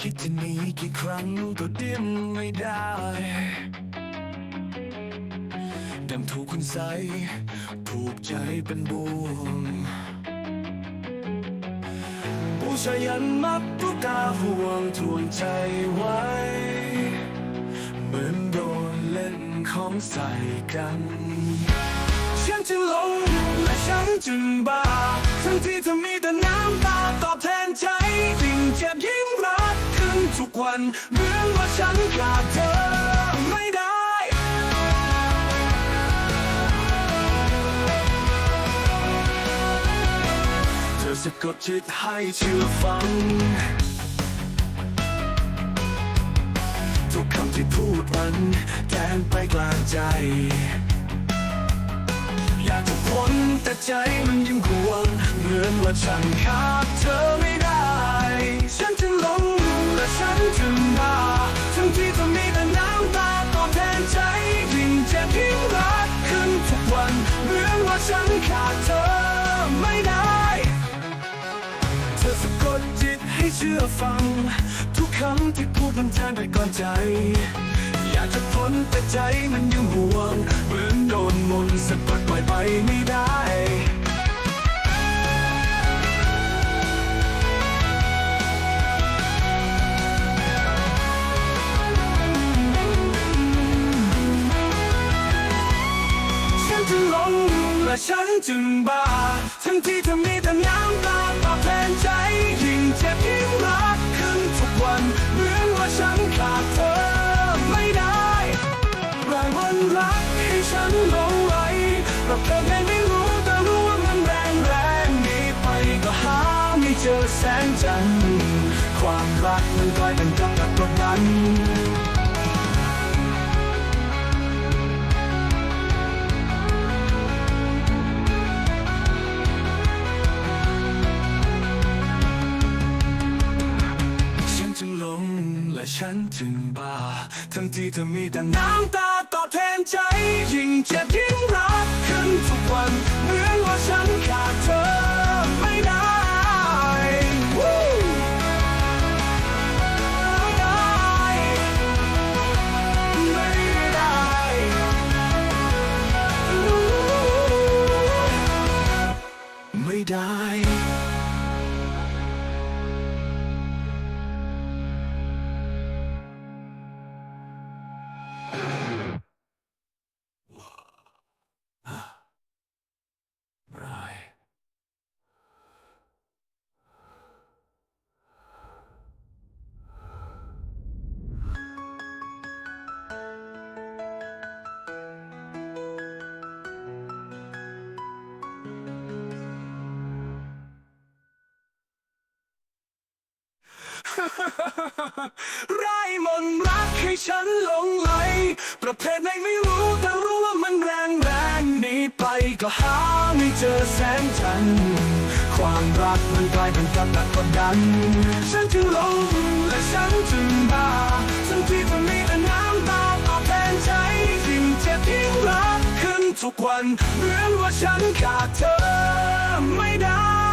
คิดจะหนีกี่ครั้งก็ดิ้นไม่ได้ดังถูกคุณใสผูกใจเป็นบ่วงผู้ชายันมักตุกตาห่วงทวนใจไว้ เหมือนโดนเล่นของใส่กันฉันจึงหลงและฉันจึงบ้าทั้งที่เธอมีแต่น้ำตาตอบแทนใจ วันเหมือนว่าฉันขาดเธอไม่ได้ เธอสะกดจิตให้เชื่อฟัง ทุกคำที่พูดมันแทนไปกลางใจ อยากจะพ้นแต่ใจมันยิ่งกวงเหมือนว่าฉันขาด เชื่อฟัง ทุกคำที่พูดมันแทนไปก่อนใจ อยากจะพ้นแต่ใจมันยังห่วง เหมือนโดนมนต์สะกดปล่อยไปไม่ได้ฉันจึงหลงและฉันจึงบ้าทั้งที่เธอมีแต่น้ำ แสงจันทร์ความรักมันกลายเป็นกับดักกดดันฉันจึงลงและฉันจึงบ้า ทั้งที่เธอมีแต่น้ำตาตอบแทนใจ ยิ่งเจ็บยิ่งรัก ไร้มนต์รักให้ฉันหลงไหล ประเภทไหนไม่รู้แต่รู้ว่ามันแรงแรงหนีไปก็หาไม่เจอแสงจันทร์ความรักมันกลายเป็นกับดักกดดัน ฉันจึงลงและฉันจึงบ้าทั้งที่เธอมีแต่น้ำตาตอบแทนใจยิ่งเจ็บยิ่งรักขึ้นทุกวันเหมือนว่าฉันขาดเธอไม่ได้